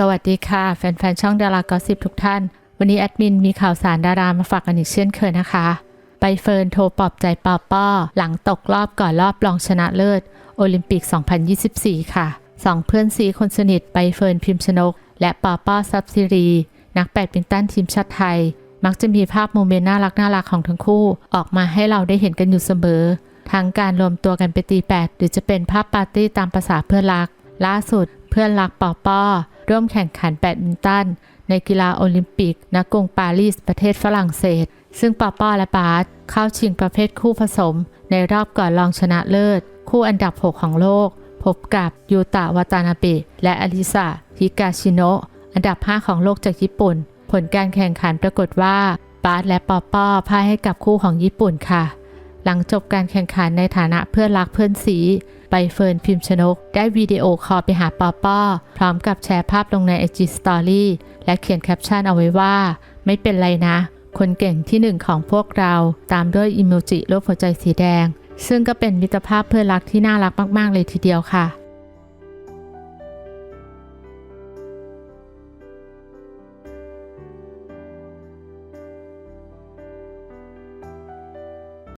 สวัสดีค่ะ แฟนๆ ช่องดารากอสิบทุกท่าน วันนี้แอดมินมีข่าวสารดารามาฝากกันอีกเช่นเคยนะคะใบเฟิร์นโทรปลอบใจปอป้อ หลังตกรอบก่อนรอบรองชนะเลิศ โอลิมปิก 2024 ค่ะสองเพื่อนซีคนสนิทใบเฟิร์นพิมพ์ชนก และปอป้อซับซิรี นักแบดมินตันทีมชาติไทย มักจะมีภาพโมเมนต์น่ารักน่ารักของทั้งคู่ ออกมาให้เราได้เห็นกันอยู่เสมอทั้งการรวมตัวกันไปตีแบดหรือจะเป็นภาพปาร์ตี้ตามประษาเพื่อนรัก ล่าสุดเพื่อนรักปอป้อ ร่วมแข่งขันแบดมินตันในกีฬาโอลิมปิกณกรุงปารีสประเทศฝรั่งเศส ซึ่งปอป้อและบาสเข้าชิงประเภทคู่ผสม ในรอบก่อนรองชนะเลิศ คู่อันดับ 6 ของโลก พบกับยูตะวาตานาเบะและอลิซาฮิกาชิโนะอันดับ 5 ของโลกจากญี่ปุ่น ผลการแข่งขันปรากฏว่าบาสและปอป้อพ่ายให้กับคู่ของญี่ปุ่นค่ะ หลังจบการแข่งขันในฐานะเพื่อนรักเพื่อนสี ใบเฟิร์นพิมพ์ชนก ได้วิดีโอคอลไปหาปอป้อพร้อมกับแชร์ภาพลงใน IG Story และเขียนแคปชั่นเอาไว้ว่า ไม่เป็นไรนะ คนเก่งที่หนึ่งของพวกเราตามด้วยอิโมจิรูปหัวใจสีแดง ซึ่งก็เป็นมิตรภาพเพื่อนรักที่น่ารักมาก ๆ เลยทีเดียวค่ะ